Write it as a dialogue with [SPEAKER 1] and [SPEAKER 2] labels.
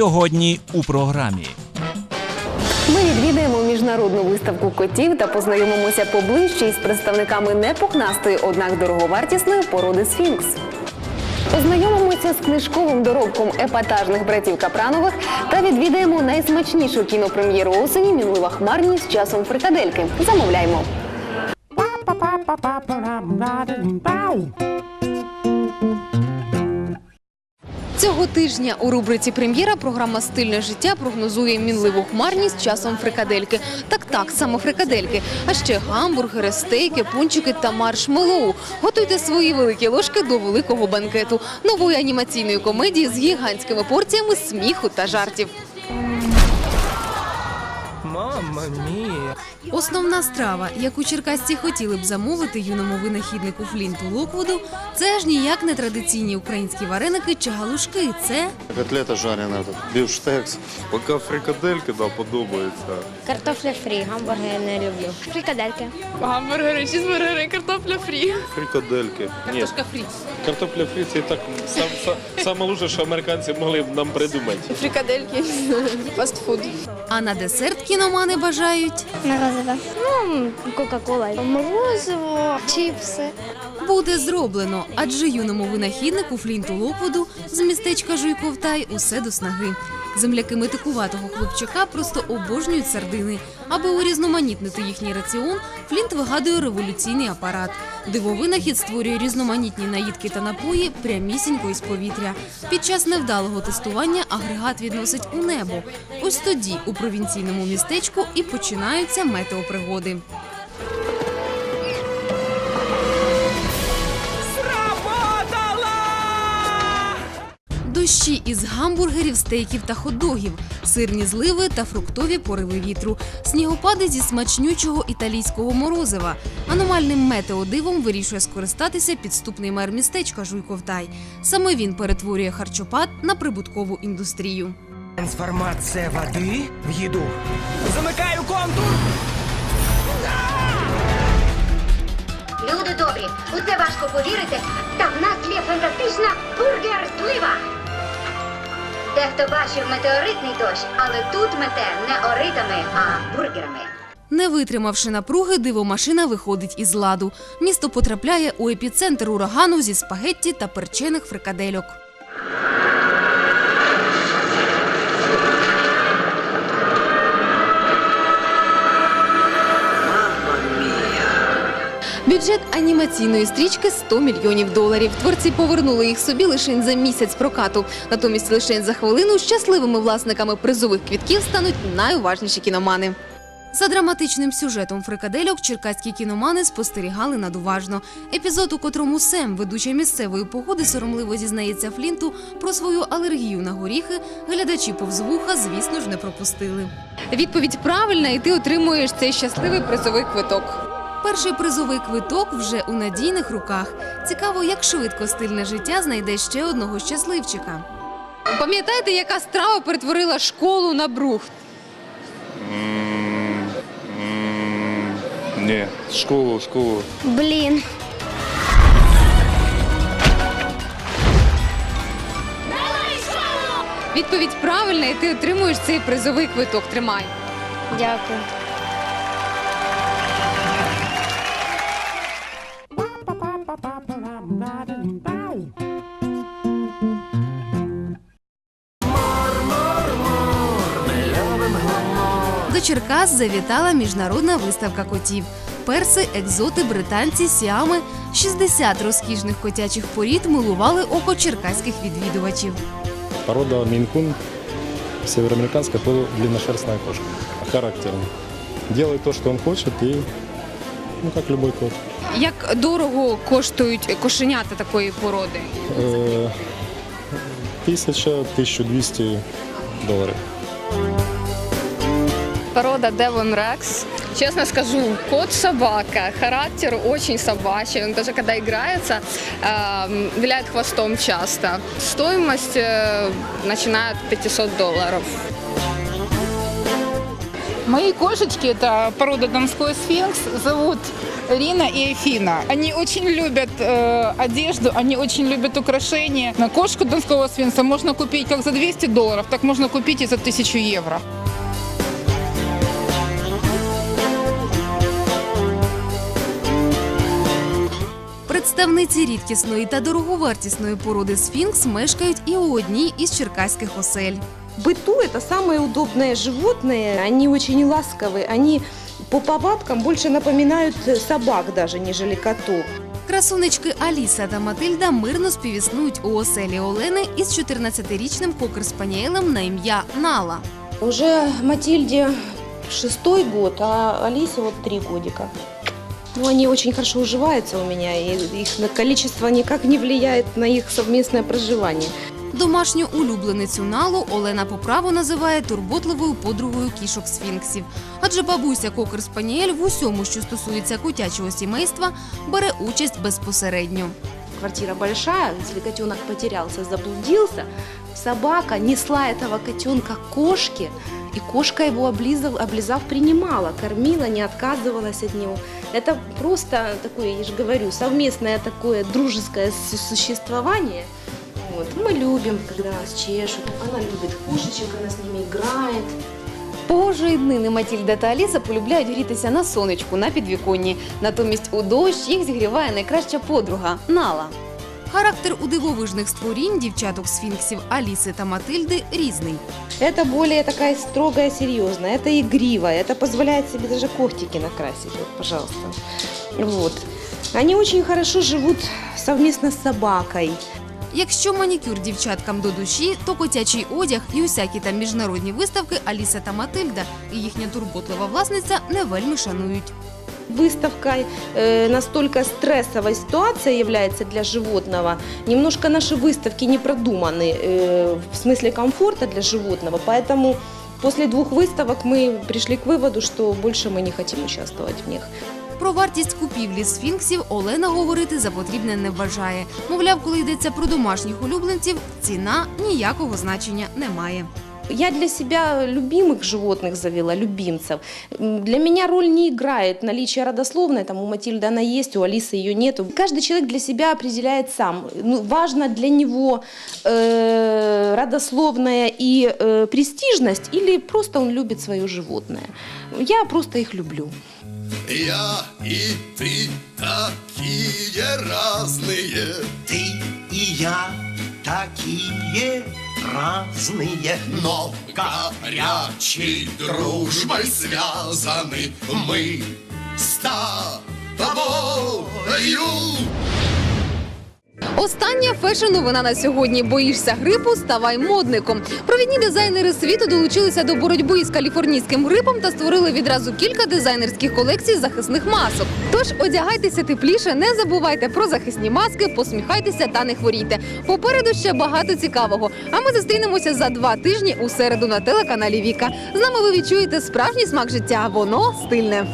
[SPEAKER 1] Сьогодні у програмі.
[SPEAKER 2] Ми відвідаємо міжнародну виставку котів та познайомимося поближче із представниками непухнастої, однак дороговартісної породи сфінкс. Познайомимося з книжковим доробком епатажних братів Капранових та відвідаємо найсмачнішу кінопрем'єру осені Мінлива хмарність з часом фрикадельки. Замовляємо.
[SPEAKER 3] Цього тижня у рубриці Прем'єра програма Стильне життя прогнозує мінливу хмарність часом фрикадельки. Так, так, саме фрикадельки. А ще гамбургери, стейки, пунчики та маршмеллоу. Готуйте свої великі ложки до великого банкету нової анімаційної комедії з гігантськими порціями сміху та жартів.
[SPEAKER 4] Мамма мія.
[SPEAKER 3] Основна страва, яку черкасці хотіли б замовити юному винахіднику Флінту Локвуду, це ж ніяк не традиційні українські вареники чи галушки. Це
[SPEAKER 5] Котлета жарена, этот, бифштекс.
[SPEAKER 6] Поки фрикадельки да, подобається.
[SPEAKER 7] Картофля фрі, гамбургери не люблю. Фрикадельки.
[SPEAKER 8] Гамбургери, чизбургери, картопля фрі.
[SPEAKER 6] Фрикадельки.
[SPEAKER 3] картошка фрі.
[SPEAKER 6] Картопля фрі це і так сам, сам, саме лучше, що американці могли б нам придумати.
[SPEAKER 8] Фрикадельки, фастфуд.
[SPEAKER 3] А на десерт кіномани бажають
[SPEAKER 7] Морозиво. Ну, Кока-кола. Морозиво, чіпси.
[SPEAKER 3] буде зроблено, адже юному винахіднику Флінту Локвуду з містечка Жуйковтай усе до снаги. Земляки метикуватого хлопчака просто обожнюють сардини. Аби урізноманітнити їхній раціон, Флінт вигадує революційний апарат. Дивовинахід створює різноманітні наїдки та напої прямісінько із повітря. Під час невдалого тестування агрегат відносить у небо. Ось тоді у провінційному містечку і починаються метеопригоди. Дощі із гамбургерів, стейків та хот-догів, сирні зливи та фруктові пориви вітру, снігопади зі смачнючого італійського морозива. Аномальним метеодивом вирішує скористатися підступний мер містечка Жуйковтай. Саме він перетворює харчопад на прибуткову індустрію.
[SPEAKER 4] Трансформація води в їду. Замикаю контур.
[SPEAKER 9] Люди добрі, у це важко повірити, та в нас є фантастична бургер-слива. Дехто бачив метеоритний дощ, але тут мете не оритами, а бургерами.
[SPEAKER 3] Не витримавши напруги, дивомашина виходить із ладу. Місто потрапляє у епіцентр урагану зі спагетті та перчених фрикадельок. Бюджет анімаційної стрічки 100 мільйонів доларів. Творці повернули їх собі лише за місяць прокату. Натомість лише за хвилину щасливими власниками призових квітків стануть найуважніші кіномани. За драматичним сюжетом фрикадельок черкаські кіномани спостерігали надуважно. Епізод, у котрому Сем, ведуча місцевої погоди, соромливо зізнається Флінту про свою алергію на горіхи, глядачі повз вуха, звісно ж, не пропустили. Відповідь правильна, і ти отримуєш цей щасливий призовий квиток. Перший призовий квиток вже у надійних руках. Цікаво, як швидко стильне життя знайде ще одного щасливчика. Пам'ятаєте, яка страва перетворила школу на брухт?
[SPEAKER 6] Ні, школу, школу.
[SPEAKER 7] Блін.
[SPEAKER 3] Відповідь правильна, і ти отримуєш цей призовий квиток. Тримай.
[SPEAKER 7] Дякую.
[SPEAKER 3] До Черкас завітала міжнародна виставка котів. Перси, екзоти, британці, сіами, 60 розкішних котячих порід милували око черкаських відвідувачів.
[SPEAKER 10] Порода Мейн-кун – североамериканская полудлинношерстная кошка. Характерный. Делает то, что он хочет, и, ну, как любой кот.
[SPEAKER 3] Як дорого коштують кошенята такої породи?
[SPEAKER 10] Э, Тысяча, 1200 долларов.
[SPEAKER 8] Порода Devon Rex. Честно скажу, кот-собака. Характер очень собачий. Он даже когда играется, э, виляет хвостом часто. Стоимость э, начиная от 500 долларов.
[SPEAKER 11] Мои кошечки, это порода донской сфинкс, зовут Рина и Афина. Они очень любят э, одежду, они очень любят украшения. На кошку донского свинца можно купить как за 200 долларов, так можно купить и за 1000 евро.
[SPEAKER 3] Представниці рідкісної та дороговартісної породи сфінкс мешкають і у одній із черкаських осель.
[SPEAKER 12] В быту это самые удобные животные. Они очень ласковые. Они по повадкам больше напоминают собак даже, нежели котов.
[SPEAKER 3] Красунечки Аліса та Матильда мирно співіснують у оселі Олени із 14-річним кокер-спаніелем на ім'я Нала.
[SPEAKER 12] Уже Матильде шестой год, а Алисе вот три годика. Ну, они очень хорошо уживаются у меня, и их на- количество никак не влияет на их совместное проживание.
[SPEAKER 3] Домашню улюбленицю Налу Олена по праву називає турботливою подругою кішок сфінксів. Адже бабуся кокер спаніель в усьому, що стосується котячого сімейства, бере участь безпосередньо.
[SPEAKER 12] Квартира большая, если котенок потерялся, заблудился, собака несла этого котенка к кошке, и кошка его облизав, облизав принимала, кормила, не отказывалась от него. Это просто такое, я же говорю, совместное такое дружеское су- существование. Вот. Мы любим, когда нас чешут. Она любит кошечек, она с ними играет.
[SPEAKER 2] Погожої днини Матільда та Аліса полюбляють грітися на сонечку на підвіконні. Натомість у дощ їх зігріває найкраща подруга Нала.
[SPEAKER 3] Характер у дивовижних створінь дівчаток сфінксів Аліси та Матильди різний.
[SPEAKER 12] Это более такая строгая, серьезная, это игривая, это позволяет себе даже когтики накрасить, вот, пожалуйста. Вот. Они очень хорошо живут совместно с собакой.
[SPEAKER 3] Якщо манікюр дівчаткам до душі, то котячий одяг і усякі там міжнародні виставки Аліса та Матильда і їхня турботлива власниця не вельми шанують.
[SPEAKER 12] Выставка э, настолько стрессовой ситуация является для животного. Немножко наши выставки не продуманы э, в смысле комфорта для животного, поэтому после двух выставок мы пришли к выводу, что больше мы не хотим участвовать в них.
[SPEAKER 3] Про вартість купівлі сфінксів Олена говорити за потрібне не вважає. Мовляв, коли йдеться про домашніх улюбленців, ціна ніякого значення не має.
[SPEAKER 12] Я для себя любимых животных завела, любимцев. М, Для меня роль не играет наличие родословной, там у Матильды она есть, у Алисы ее нету. Каждый человек для себя определяет сам. Ну, важно для него э, родословная и э, престижность или просто он любит свое животное. Я просто их люблю.
[SPEAKER 13] Я и ты такие разные.
[SPEAKER 4] Ты и я такие разные.
[SPEAKER 13] Но горячей дружбой связаны мы с тобою.
[SPEAKER 3] Остання фешн-новина на сьогодні. Боїшся грипу, ставай модником. Провідні дизайнери світу долучилися до боротьби із каліфорнійським грипом та створили відразу кілька дизайнерських колекцій захисних масок. Тож одягайтеся тепліше, не забувайте про захисні маски, посміхайтеся та не хворійте. Попереду ще багато цікавого. А ми зустрінемося за два тижні у середу на телеканалі Віка. З нами ви відчуєте справжній смак життя. Воно стильне.